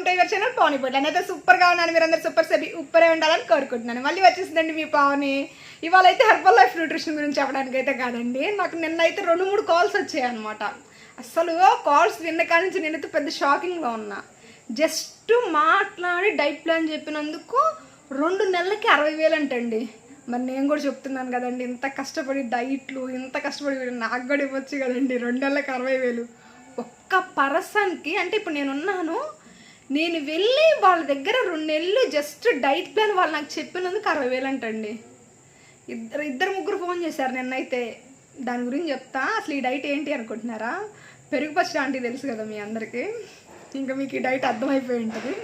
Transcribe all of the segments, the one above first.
Welcome to your channel Pavan ఇప్పుడు నేనైతే సూపర్గా ఉన్నాను మీరందరూ సూపర్ సెబి ఉప్పరే ఉండాలని కోరుకుంటున్నాను. మళ్ళీ వచ్చేసిందండి మీ పవని ఇవాళ అయితే హెర్బల్ లైఫ్ న్యూట్రిషన్ గురించి చెప్పడానికి అయితే కాదండి. నాకు నిన్న అయితే రెండు మూడు కాల్స్ వచ్చాయి అనమాట అసలు కాల్స్ విన్న కాడి నుంచి నేనైతే పెద్ద షాకింగ్లో ఉన్నా. జస్ట్ మాట్లాడి డైట్ ప్లాన్ చెప్పినందుకు రెండు నెలలకి అరవై వేలు అంటండి. మరి నేను కూడా చెప్తున్నాను కదండి ఇంత కష్టపడి డైట్లు ఇంత కష్టపడి నాకు కూడా ఇవ్వచ్చు కదండి. రెండు నెలలకి అరవై వేలు. ఒక్క పర్సన్కి అంటే ఇప్పుడు నేను ఉన్నాను నేను వెళ్ళి వాళ్ళ దగ్గర రెండు నెలలు జస్ట్ డైట్ ప్లాన్ వాళ్ళు నాకు చెప్పినందుకు అరవై వేలు అంటండి. ఇద్దరు ఇద్దరు ముగ్గురు ఫోన్ చేశారు నిన్నైతే. దాని గురించి చెప్తా. అసలు ఈ డైట్ ఏంటి అనుకుంటున్నారా? పెరుగు పచ్చడి ఆంటీ తెలుసు కదా మీ అందరికీ. ఇంకా మీకు ఈ డైట్ అర్థమైపోయి ఉంటుంది.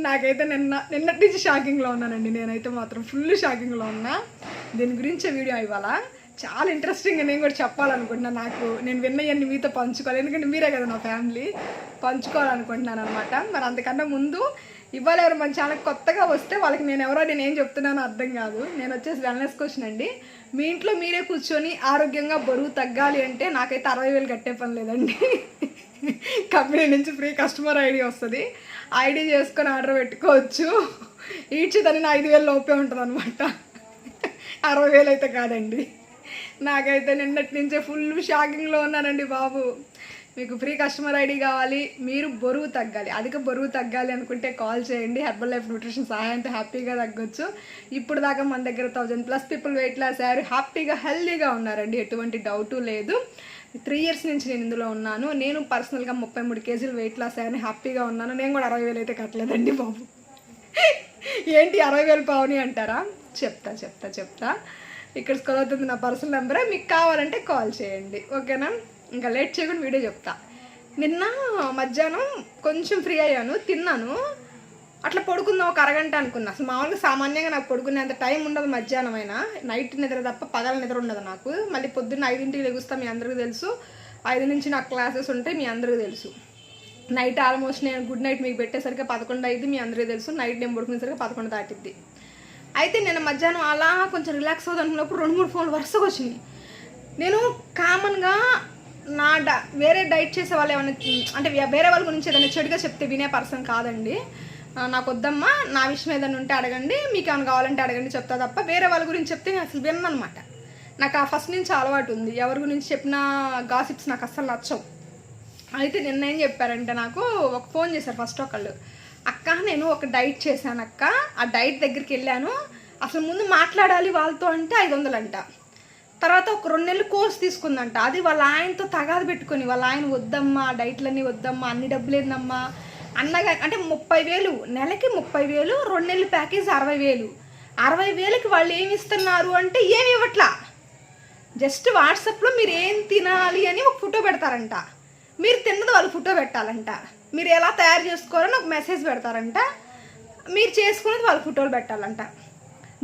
నాకైతే నిన్న నిన్నటి నుంచి షాకింగ్లో ఉన్నానండి. నేనైతే మాత్రం ఫుల్ షాకింగ్లో ఉన్నా. దీని గురించే వీడియో ఇవ్వాలా? చాలా ఇంట్రెస్టింగ్ నేను కూడా చెప్పాలనుకుంటున్నాను నాకు నేను విన్నయన్ని మీతో పంచుకోవాలి. ఎందుకంటే మీరే కదా నా ఫ్యామిలీ పంచుకోవాలనుకుంటున్నాను అనమాట మరి అంతకన్నా ముందు ఇవాళ ఎవరు మన ఛానల్ కొత్తగా వస్తే వాళ్ళకి నేను ఎవరో నేను ఏం చెప్తున్నానో అర్థం కాదు. నేను వచ్చేసి వెల్నెస్ క్వశ్చన్ అండి. మీ ఇంట్లో మీరే కూర్చొని ఆరోగ్యంగా బరువు తగ్గాలి అంటే నాకైతే అరవై వేలు కట్టే పని లేదండి. కంపెనీ నుంచి ఫ్రీ కస్టమర్ ఐడి వస్తుంది. ఐడి చేసుకొని ఆర్డర్ పెట్టుకోవచ్చు. ఈడ్చి దాన్ని ఐదు వేలు లోపే ఉంటుంది అనమాట అరవై వేలు అయితే కాదండి. నాకైతే నిన్నటి నుంచే ఫుల్ షాకింగ్లో ఉన్నానండి బాబు. మీకు ఫ్రీ కస్టమర్ ఐడి కావాలి మీరు బరువు తగ్గాలి. అధిక బరువు తగ్గాలి అనుకుంటే కాల్ చేయండి. హెర్బల్ లైఫ్ న్యూట్రిషన్ సహాయంతో హ్యాపీగా తగ్గొచ్చు. ఇప్పుడు దాకా మన దగ్గర thousand plus people weight loss అయ్యారు హ్యాపీగా హెల్దీగా ఉన్నారండి. ఎటువంటి డౌటు లేదు. త్రీ ఇయర్స్ నుంచి నేను ఇందులో ఉన్నాను. నేను పర్సనల్గా ముప్పై మూడు కేజీలు వెయిట్ లాస్ అయ్యాను హ్యాపీగా ఉన్నాను. నేను కూడా అరవై వేలు అయితే కట్టలేదండి బాబు. ఏంటి అరవై వేలు పావుని అంటారా? చెప్తా చెప్తా చెప్తా. ఇక్కడ స్కూల్ అవుతుంది నా పర్సనల్ నెంబరే మీకు కావాలంటే కాల్ చేయండి. ఓకేనా? ఇంకా లేట్ చేయకుండా వీడియో చెప్తా. నిన్న మధ్యాహ్నం కొంచెం ఫ్రీ అయ్యాను తిన్నాను. అట్లా పడుకుందాం ఒక అరగంట అనుకున్నా. అసలు మామూలుగా సామాన్యంగా నాకు పడుకునేంత టైం ఉండదు మధ్యాహ్నం అయినా. నైట్ నిద్ర తప్ప పగల నిద్ర ఉండదు నాకు. మళ్ళీ పొద్దున్న ఐదింటికి లెగుస్తా మీ అందరికీ తెలుసు. ఐదు నుంచి నాకు క్లాసెస్ ఉంటాయి మీ అందరికీ తెలుసు. నైట్ ఆల్మోస్ట్ నేను గుడ్ నైట్ మీకు పెట్టేసరికి పదకొండు అయింది మీ అందరికీ తెలుసు. నైట్ నేను పడుకునేసరికి పదకొండు దాటిద్ది. అయితే నేను మధ్యాహ్నం అలా కొంచెం రిలాక్స్ అవుదనుకున్నప్పుడు అనుకున్నప్పుడు రెండు మూడు ఫోన్లు వరుసగా వచ్చినాయి. నేను కామన్గా నా డ వేరే డైట్ చేసే వాళ్ళు ఏమైనా అంటే వేరే వాళ్ళ గురించి ఏదైనా చెడుగా చెప్తే వినే పర్సన్ కాదండి. నాకు వద్దమ్మా నా విషయం ఏదైనా ఉంటే అడగండి మీకు ఏమైనా కావాలంటే అడగండి చెప్తా తప్ప వేరే వాళ్ళ గురించి చెప్తే నేను అసలు విన్నమాట నాకు ఆ ఫస్ట్ నుంచి అలవాటు ఉంది. ఎవరి గురించి చెప్పిన గాసిప్స్ నాకు అస్సలు నచ్చవు. అయితే నిన్న ఏం చెప్పారంటే నాకు ఒక ఫోన్ చేశారు ఫస్ట్ ఒకళ్ళు. అక్క నేను ఒక డైట్ చేశాను అక్క. ఆ డైట్ దగ్గరికి వెళ్ళాను. అసలు ముందు మాట్లాడాలి వాళ్ళతో అంటే ఐదు వందలంట. తర్వాత ఒక రెండు నెలలు కోర్స్ తీసుకుందంట. అది వాళ్ళ ఆయనతో తగాదు పెట్టుకొని వాళ్ళ ఆయన వద్దమ్మా డైట్లన్నీ వద్దమ్మా అన్ని డబ్బులు ఏందమ్మా? అన్నగా అంటే ముప్పై వేలు నెలకి ముప్పై వేలు రెండు నెలలు ప్యాకేజ్ అరవై వేలు. అరవై వేలకి వాళ్ళు ఏమి ఇస్తున్నారు అంటే ఏమి ఇవ్వట్లా? జస్ట్ వాట్సాప్లో మీరు ఏం తినాలి అని ఒక ఫోటో పెడతారంట. మీరు తిన్నది వాళ్ళు ఫోటో పెట్టాలంట. మీరు ఎలా తయారు చేసుకోవాలని ఒక మెసేజ్ పెడతారంట. మీరు చేసుకునేది వాళ్ళ ఫోటోలు పెట్టాలంట.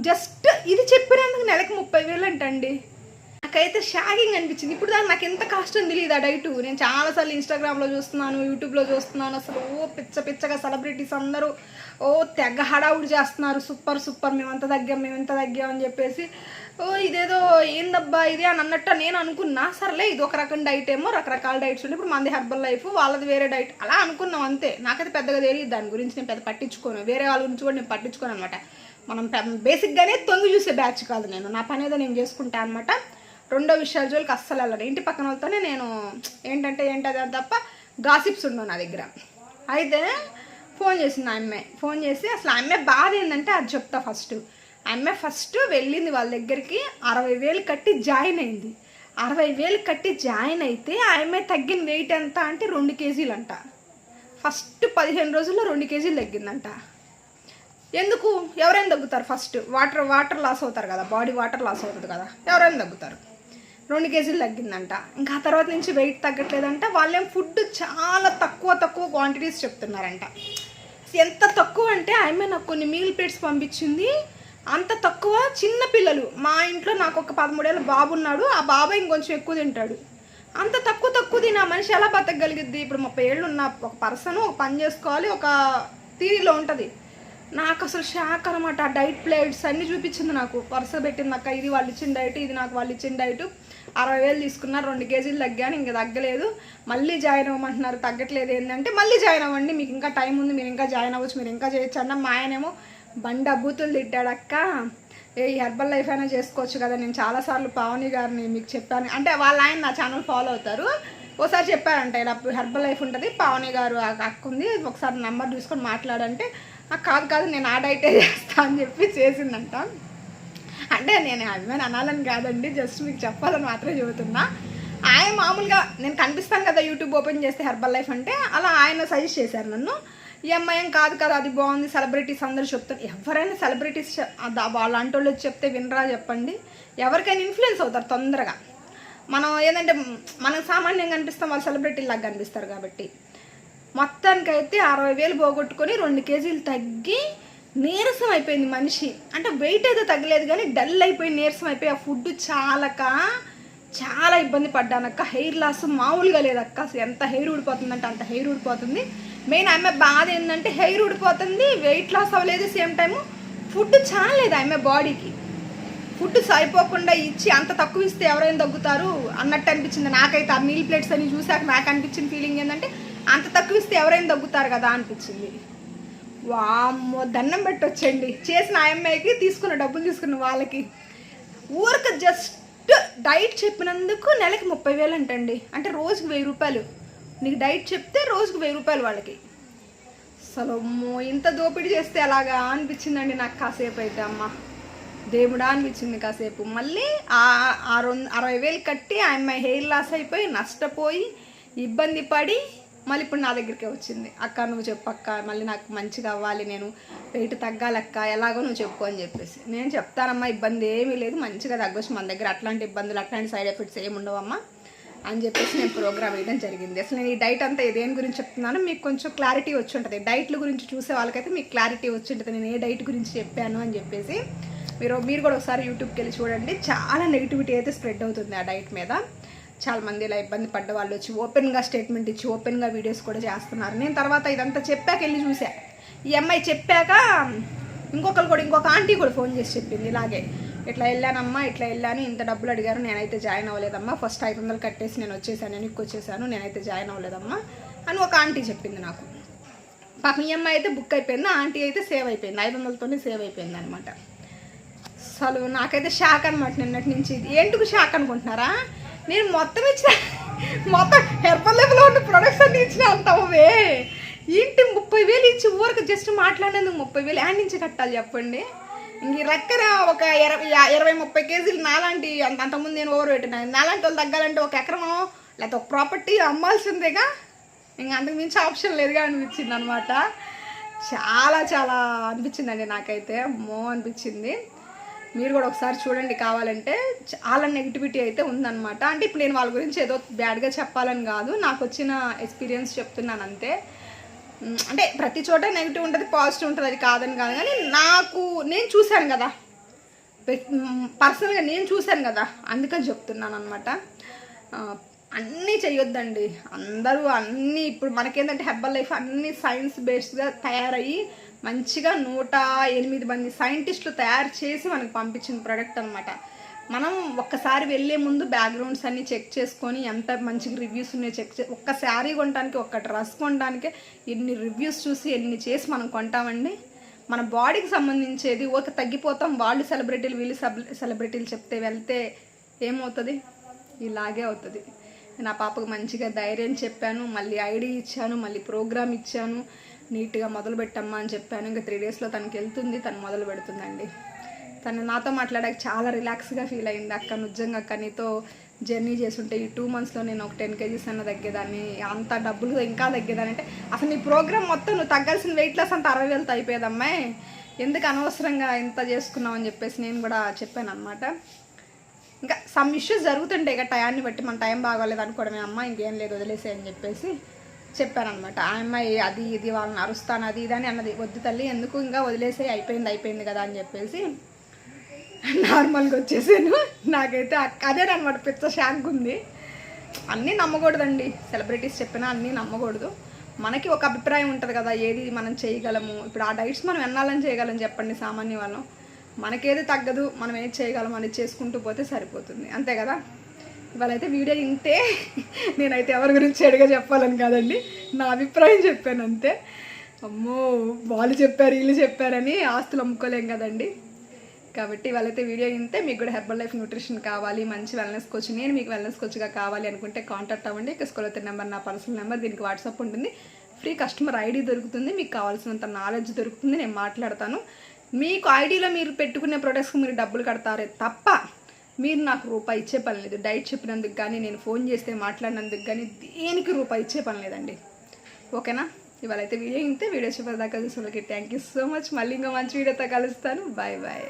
జస్ట్ ఇది చెప్పినందుకు నెలకు ముప్పై వేలు అంటండి నాకైతే షాకింగ్ అనిపించింది. ఇప్పుడు దాకా నాకు ఎంత కష్టం తెలియదు ఆ డైట్. నేను చాలాసార్లు ఇన్స్టాగ్రామ్లో చూస్తున్నాను యూట్యూబ్లో చూస్తున్నాను. అసలు ఓ పిచ్చ పిచ్చగా సెలబ్రిటీస్ అందరూ ఓ తెగ హడావుడి చేస్తున్నారు. సూపర్ సూపర్ మేము అంత తగ్గాం మేము ఎంత తగ్గాం అని చెప్పేసి ఓ ఇదేదో ఏందబ్బా ఇది అని అన్నట్టు నేను అనుకున్నా. సర్లే ఇది ఒక రకం డైట్ ఏమో రకరకాల డైట్స్ ఉండే ఇప్పుడు మంది హెర్బల్ లైఫ్ వాళ్ళది వేరే డైట్ అలా అనుకున్నాం అంతే. నాకైతే పెద్దగా తెలియదు దాని గురించి నేను పెద్ద పట్టించుకోను. వేరే వాళ్ళ గురించి కూడా నేను పట్టించుకోను అనమాట మనం బేసిక్గానే తొంగి చూసే బ్యాచ్ కాదు నేను. నా పని ఏదో నేను చేసుకుంటాను అనమాట రెండో విషయాల జోలికి అస్సలు వెళ్ళను. ఇంటి పక్కన వాళ్ళతోనే నేను ఏంటంటే ఏంటది అని తప్ప గాసిప్స్ ఉండవు నా దగ్గర. అయితే ఫోన్ చేసింది ఆ అమ్మాయి ఫోన్ చేసి అసలు ఆ అమ్మాయి బాధ ఏంటంటే అది చెప్తా ఫస్ట్ అమ్మాయి ఫస్ట్ వెళ్ళింది వాళ్ళ దగ్గరికి అరవై వేలు కట్టి జాయిన్ అయింది. అరవై వేలు కట్టి జాయిన్ అయితే ఆమె తగ్గిన వెయిట్ ఎంత అంటే రెండు కేజీలు అంట. ఫస్ట్ పదిహేను రోజుల్లో రెండు కేజీలు తగ్గిందంట. ఎందుకు? ఎవరైనా తగ్గుతారు ఫస్ట్. వాటర్ వాటర్ లాస్ అవుతారు కదా బాడీ వాటర్ లాస్ అవుతుంది కదా ఎవరైనా తగ్గుతారు. రెండు కేజీలు తగ్గిందంట. ఇంకా ఆ తర్వాత నుంచి వెయిట్ తగ్గట్లేదంట. వాళ్ళేం ఫుడ్ చాలా తక్కువ తక్కువ క్వాంటిటీస్ చెప్తున్నారంట. ఎంత తక్కువ అంటే ఆమె నాకు కొన్ని మీల్ ప్లేట్స్ పంపించింది. అంత తక్కువ చిన్న పిల్లలు. మా ఇంట్లో నాకు ఒక పదమూడేళ్ళ బాబు ఉన్నాడు. ఆ బాబాయ్ ఇంకొంచెం ఎక్కువ తింటాడు. అంత తక్కువ తక్కువ తిని ఆ మనిషి ఎలా బతకగలిగిద్ది? ఇప్పుడు ముప్పై ఏళ్ళు ఉన్న ఒక పర్సన్ ఒక పని చేసుకోవాలి. ఒక థీరీలో ఉంటుంది. నాకు అసలు షాక్ అనమాట డైట్ ప్లేట్స్ అన్నీ చూపించింది నాకు. వరుస పెట్టింది అక్క ఇది వాళ్ళు ఇచ్చిన డైట్ ఇది నాకు వాళ్ళు ఇచ్చిన డైట్. అరవై వేలు తీసుకున్నారు రెండు కేజీలు తగ్గాను ఇంకా తగ్గలేదు. మళ్ళీ జాయిన్ అవ్వమంటున్నారు. తగ్గట్లేదు ఏంటంటే మళ్ళీ జాయిన్ అవ్వండి. మీకు ఇంకా టైం ఉంది మీరు ఇంకా జాయిన్ అవ్వచ్చు మీరు ఇంకా చేయొచ్చు అన్న మా ఆయనేమో బండి అబ్బుతులు తిట్టాడక్క ఏ హెర్బల్ లైఫ్ అయినా చేసుకోవచ్చు కదా. నేను చాలాసార్లు పావని గారిని మీకు చెప్పాను. అంటే వాళ్ళ ఆయన నా ఛానల్ ఫాలో అవుతారు. ఒకసారి చెప్పారంట ఇలా హెర్బల్ లైఫ్ ఉంటుంది పావని గారు ఆ అక్క ఉంది ఒకసారి నెంబర్ చూసుకొని మాట్లాడంటే "ఆ, కాదు కాదు నేను ఆ డైటే చేస్తా అని చెప్పి చేసిందంట. అంటే నేను అభిమాని అనాలని కాదండి జస్ట్ మీకు చెప్పాలని మాత్రమే చెబుతున్నా. ఆయన మామూలుగా నేను కనిపిస్తాను కదా యూట్యూబ్ ఓపెన్ చేస్తే హెర్బల్ లైఫ్ అంటే అలా ఆయన సజెస్ట్ చేశారు నన్ను. ఈ అమ్మాయి ఏం కాదు కదా అది బాగుంది సెలబ్రిటీస్ అందరూ చెప్తారు. ఎవరైనా సెలబ్రిటీస్ వాళ్ళ వాళ్ళు చెప్తే వినరా చెప్పండి. ఎవరికైనా ఇన్ఫ్లుయెన్స్ అవుతారు తొందరగా. మనం ఏంటంటే మనం సామాన్యంగా అనిపిస్తాం వాళ్ళు సెలబ్రిటీలాగా కనిపిస్తారు కాబట్టి. మొత్తానికైతే అరవై వేలు పోగొట్టుకొని రెండు కేజీలు తగ్గి నీరసం అయిపోయింది మనిషి. అంటే వెయిట్ అయితే తగ్గలేదు కానీ డల్ అయిపోయి నీరసం అయిపోయి ఆ ఫుడ్ చాలక చాలా ఇబ్బంది పడ్డానక్క హెయిర్ లాస్ మామూలుగా లేదక్క ఎంత హెయిర్ ఊడిపోతుందంటే అంత హెయిర్ ఊడిపోతుంది. మెయిన్ ఆమె బాధ ఏంటంటే హెయిర్ ఊడిపోతుంది వెయిట్ లాస్ అవ్వలేదు సేమ్ టైము. ఫుడ్ చాలేదు ఆమె బాడీకి. ఫుడ్ సరిపోకుండా ఇచ్చి అంత తక్కువ ఇస్తే ఎవరైనా తగ్గుతారు అన్నట్టు అనిపించింది. నాకైతే ఆ మీల్ ప్లేట్స్ అని చూసాక నాకు అనిపించిన ఫీలింగ్ ఏంటంటే అంత తక్కువ ఇస్తే ఎవరైనా తగ్గుతారు కదా అనిపించింది. వామ్మో దండం పెట్టొచ్చండి. చేసిన అమ్మాయికి తీసుకున్న డబ్బులు తీసుకున్న వాళ్ళకి. ఊరికి జస్ట్ డైట్ చెప్పినందుకు నెలకి ముప్పై వేలు అంటండి అంటే రోజుకి వెయ్యి రూపాయలు. నీకు డైట్ చెప్తే రోజుకి వెయ్యి రూపాయలు వాళ్ళకి. అసలు ఇంత దోపిడీ చేస్తే అలాగా అనిపించిందండి నాకు కాసేపు అయితే అమ్మ. దేవుడా అనిపించింది కాసేపు. మళ్ళీ ఆ రెండు అరవై వేలు కట్టి ఆయన హెయిర్ లాస్ అయిపోయి నష్టపోయి ఇబ్బంది పడి మళ్ళీ ఇప్పుడు నా దగ్గరికే వచ్చింది. అక్క నువ్వు చెప్పు అక్క మళ్ళీ నాకు మంచిగా అవ్వాలి నేను వెయిట్ తగ్గాలక్క ఎలాగో నువ్వు చెప్పు అని చెప్పేసి. నేను చెప్తానమ్మా ఇబ్బంది ఏమీ లేదు మంచిగా తగ్గొచ్చు మన దగ్గర. అట్లాంటి ఇబ్బందులు అట్లాంటి సైడ్ ఎఫెక్ట్స్ ఏమి ఉండవమ్మా అని చెప్పేసి నేను ప్రోగ్రామ్ వేయడం జరిగింది. అసలు నేను ఈ డైట్ అంతా దేని గురించి చెప్తున్నాను మీకు కొంచెం క్లారిటీ వచ్చి ఉంటుంది. డైట్ల గురించి చూసే వాళ్ళకైతే మీకు క్లారిటీ వచ్చి ఉంటుంది. నేను ఏ డైట్ గురించి చెప్పాను అని చెప్పేసి మీరు మీరు కూడా ఒకసారి యూట్యూబ్కి వెళ్ళి చూడండి. చాలా నెగిటివిటీ అయితే స్ప్రెడ్ అవుతుంది ఆ డైట్ మీద. చాలా మంది ఇలా ఇబ్బంది పడ్డ వాళ్ళు వచ్చి ఓపెన్గా స్టేట్మెంట్ ఇచ్చి ఓపెన్గా వీడియోస్ కూడా చేస్తున్నారు. నేను తర్వాత ఇదంతా చెప్పాక వెళ్ళి చూసా. ఈ అమ్మాయి చెప్పాక ఇంకొకరు కూడా ఇంకొక ఆంటీ కూడా ఫోన్ చేసి చెప్పింది ఇలాగే. ఇట్లా వెళ్ళానమ్మా ఇట్లా వెళ్ళాను ఇంత డబ్బులు అడిగారు నేనైతే జాయిన్ అవ్వలేదమ్మా. ఫస్ట్ ఐదు వందలు కట్టేసి నేను వచ్చేసాను నేను వచ్చేసాను నేనైతే జాయిన్ అవ్వలేదమ్మా అని ఒక ఆంటీ చెప్పింది నాకు. పాపం ఈ అమ్మాయి అయితే బుక్ అయిపోయింది ఆంటీ అయితే సేవ్ అయిపోయింది. ఐదు వందలతోనే సేవ్ అయిపోయింది అనమాట అసలు నాకైతే షాక్ అనమాట నిన్నటి నుంచి. ఏంటికి షాక్ అనుకుంటున్నారా? నేను మొత్తం ఇచ్చిన మొత్తం హెర్బల్ లెవెల్లో ఉన్న ప్రొడక్ట్స్ అన్ని ఇచ్చిన అంతవే ఏంటి ముప్పై వేలు ఇచ్చి ఊరికి జస్ట్ మాట్లాడేందుకు ముప్పై వేలు? యాడ్ నుంచి కట్టాలి చెప్పండి. ఇంక రక్కన ఒక ఇరవై ఇరవై ముప్పై కేజీలు నాలాంటి అంత అంతకుముందు నేను ఓవర్ పెట్టినా. నాలాంటి వాళ్ళు తగ్గాలంటే ఒక ఎకరమో లేకపోతే ఒక ప్రాపర్టీ అమ్మాల్సిందేగా? ఇంకా అంతకు మించి ఆప్షన్ లేదుగా అనిపించింది అనమాట చాలా చాలా అనిపించిందండి నాకైతే. మో అనిపించింది. మీరు కూడా ఒకసారి చూడండి కావాలంటే. చాలా నెగిటివిటీ అయితే ఉందన్నమాట. అంటే ఇప్పుడు నేను వాళ్ళ గురించి ఏదో బ్యాడ్గా చెప్పాలని కాదు. నాకు వచ్చిన ఎక్స్పీరియన్స్ చెప్తున్నాను అంతే. అంటే ప్రతి చోట నెగిటివ్ ఉంటుంది పాజిటివ్ ఉంటుంది అది కాదని కాదు. కానీ నాకు నేను చూశాను కదా. పర్సనల్గా నేను చూశాను కదా. అందుకని చెప్తున్నాను అనమాట అన్నీ చేయొద్దండి అందరూ అన్నీ ఇప్పుడు మనకేంటంటే హెర్బల్ లైఫ్ అన్నీ సైన్స్ బేస్డ్గా తయారయ్యి మంచిగా నూట ఎనిమిది మంది సైంటిస్టులు తయారు చేసి మనకు పంపించిన ప్రోడక్ట్ అనమాట మనం ఒక్కసారి వెళ్ళే ముందు బ్యాక్గ్రౌండ్స్ అన్నీ చెక్ చేసుకొని ఎంత మంచిగా రివ్యూస్ ఉన్నాయో చెక్ చే ఒక్క శారీ కొనడానికి ఒక్క డ్రెస్ కొనడానికి ఎన్ని రివ్యూస్ చూసి ఎన్ని చేసి మనం కొంటామండి? మన బాడీకి సంబంధించేది ఒక తగ్గిపోతాం వాళ్ళు సెలబ్రిటీలు వీళ్ళు సెలబ్రిటీలు చెప్తే వెళ్తే ఏమవుతుంది? ఇలాగే అవుతుంది. నా పాపకు మంచిగా ధైర్యం చెప్పాను మళ్ళీ ఐడి ఇచ్చాను మళ్ళీ ప్రోగ్రామ్ ఇచ్చాను. నీట్గా మొదలు పెట్టమ్మా అని చెప్పాను. ఇంకా త్రీ డేస్లో తనకి వెళ్తుంది. తను మొదలు పెడుతుందండి. తను నాతో మాట్లాడాక చాలా రిలాక్స్గా ఫీల్ అయింది అక్క. నిజంగా అక్క నీతో జర్నీ చేస్తుంటే ఈ టూ మంత్స్లో నేను ఒక టెన్ కేజీస్ అన్న తగ్గేదాన్ని అంత డబ్బులు ఇంకా తగ్గేదాన్ని అంటే అసలు నీ ప్రోగ్రామ్ మొత్తం నువ్వు తగ్గాల్సిన వెయిట్ లాస్ అంత అరవై వేలతో అయిపోయేదమ్మాయి ఎందుకు అనవసరంగా ఇంత చేసుకున్నావు అని చెప్పేసి నేను కూడా చెప్పాను అనమాట ఇంకా సమ్ ఇష్యూస్ జరుగుతుంటాయి ఇక టయాన్ని బట్టి. మన టైం బాగోలేదు అనుకోవడమే. అమ్మ ఇంకేం లేదు వదిలేసే అని చెప్పేసి చెప్పానమాట ఆ అమ్మాయి అది ఇది వాళ్ళని అరుస్తాను అది ఇది అని అన్నది. వద్దు తల్లి ఎందుకు ఇంకా వదిలేసే అయిపోయింది అయిపోయింది కదా అని చెప్పేసి నార్మల్గా వచ్చేసాను. నాకైతే అదే అదేనమాట పిచ్చ షాక్ ఉంది. అన్నీ నమ్మకూడదండి. సెలబ్రిటీస్ చెప్పినా అన్నీ నమ్మకూడదు. మనకి ఒక అభిప్రాయం ఉంటుంది కదా ఏది మనం చేయగలము. ఇప్పుడు ఆ డైట్స్ మనం ఎన్నాలని చేయగలం చెప్పండి సామాన్య వాళ్ళం. మనకేది తగ్గదు మనం ఏది చేయగలం అనేది చేసుకుంటూ పోతే సరిపోతుంది. అంతే కదా? ఇవాళైతే వీడియో ఇంతే నేనైతే ఎవరి గురించి చెడుగా చెప్పాలని కాదండి. నా అభిప్రాయం చెప్పాను అంతే. అమ్మో వాళ్ళు చెప్పారు వీళ్ళు చెప్పారని ఆస్తులు అమ్ముకోలేం కదండి. కాబట్టి వాళ్ళైతే వీడియో ఇంతే మీకు కూడా హెర్బల్ లైఫ్ న్యూట్రిషన్ కావాలి మంచి వెల్నెస్ కోచ్ నేను మీకు వెల్నెస్ కోచ్గా కావాలి అనుకుంటే కాంటాక్ట్ అవ్వండి. ఇక స్కూల్ నెంబర్ నా పర్సనల్ నెంబర్ దీనికి వాట్సాప్ ఉంటుంది. ఫ్రీ కస్టమర్ ఐడి దొరుకుతుంది. మీకు కావాల్సినంత నాలెడ్జ్ దొరుకుతుంది. నేను మాట్లాడతాను. మీకు ఐడిలో మీరు పెట్టుకునే ప్రొడక్ట్స్కి మీరు డబ్బులు కడతారే తప్ప మీరు నాకు రూపాయి ఇచ్చే పని లేదు. డైట్ చెప్పినందుకు కానీ నేను ఫోన్ చేస్తే మాట్లాడినందుకు కానీ దేనికి రూపాయి ఇచ్చే పని లేదండి. ఓకేనా? ఇవాళ అయితే వీడియో ఇంతే. వీడియో చెప్పేదాకా చూసిన వాళ్ళకి థ్యాంక్ యూ సో మచ్ మళ్ళీ ఇంకా మంచి వీడియోతో కలుస్తాను. Bye bye